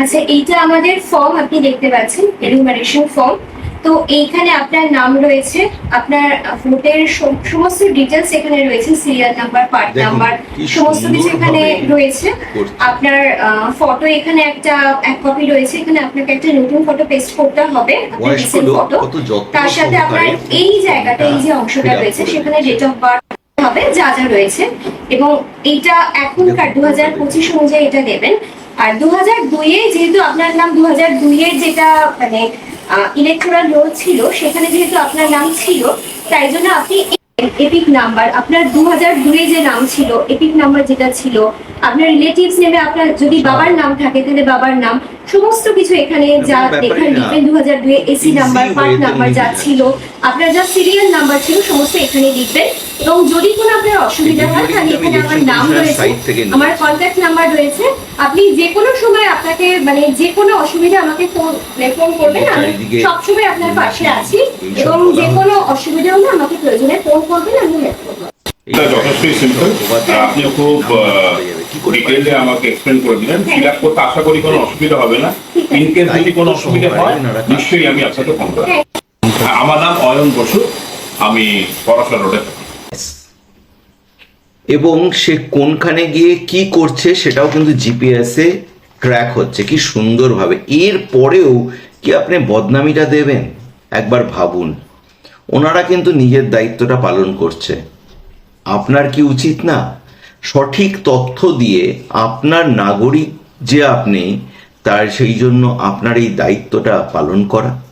আচ্ছা এইটা আমাদের ফর্ম আপনি দেখতে পাচ্ছেন এনুমারেশন ফর্ম তো এইখানে আপনার নাম রয়েছে আপনার ভোটের সমস্ত ডিটেলস এখানে রয়েছে সিরিয়াল নাম্বার পার্ট নাম্বার সমস্ত কিছু এখানে রয়েছে। আপনার ফটো এখানে একটা এক কপি রয়েছে এখানে আপনাকে একটা নতুন ফটো পেস্ট করতে হবে তার সাথে আপনার এই জায়গাটা এই যে অংশটা রয়েছে সেখানে। ডেট অফ বার্থ হবে যা যা রয়েছে। এবং এইটা এখনকার দু হাজার পঁচিশ অনুযায়ী এটা দেবেন আর দু হাজার দুইয়ে যেহেতু আপনার নাম দু হাজার দুইয়ের যেটা মানে ইলেকট্রাল রোল ছিল সেখানে যেহেতু আপনার নাম ছিল তাই জন্য আপনি এপিক নাম্বার আপনার দু হাজার দুয়ে যে নাম ছিল এপিক নাম্বার যেটা ছিল আপনার রিলেটিভস নেমে আপনার যদি বাবার নাম থাকে তাহলে বাবার নাম সমস্ত কিছু এখানে যা এখানে লিখবেন দু হাজার দুয়ে এসি নাম্বার পার্ট নাম্বার যা ছিল আপনার যা সিরিয়াল নাম্বার ছিল সমস্ত এখানে লিখবেন। এবং যদি কোনো আপনার অসুবিধা হয় তাহলে এখানে আমার নাম রয়েছে আমার কন্ট্যাক্ট নাম্বার রয়েছে। আপনি যে কোনো সময় আপনাকে মানে যে কোনো অসুবিধা আমাকে ফোন ফোন করবেন আমি সবসময় আপনার পাশে আছি এবং যে কোনো অসুবিধা হলে আমাকে প্রয়োজনে ফোন করবেন আমি হেল্প করব। এটা যথেষ্টই সিম্পল আপনি খুব ডিটেইলে আমাকে এক্সপ্লেন করে দিলেন। ফিল আপ করতে আশা করি কোনো অসুবিধা হবে না। ইন কেস যদি কোনো অসুবিধা হয় নিশ্চয়ই আমি আপনাকে ফোন করব। হ্যাঁ। আমার নাম অয়ন বসু। আমি পড়াশোনা রোডে থাকি। এবং সে কোনখানে গিয়ে কি করছে সেটাও কিন্তু জিপিএসে ট্র্যাক হচ্ছে। কি সুন্দরভাবে। এর পরেও কি আপনি বদনামিটা দেবেন? একবার ভাবুন। ওনারা কিন্তু নিজের দায়িত্বটা পালন করছে। আপনার কি উচিত না? সঠিক তথ্য দিয়ে আপনার নাগরিক যে আপনি, তার সেই জন্য আপনার এই দায়িত্বটা পালন করা।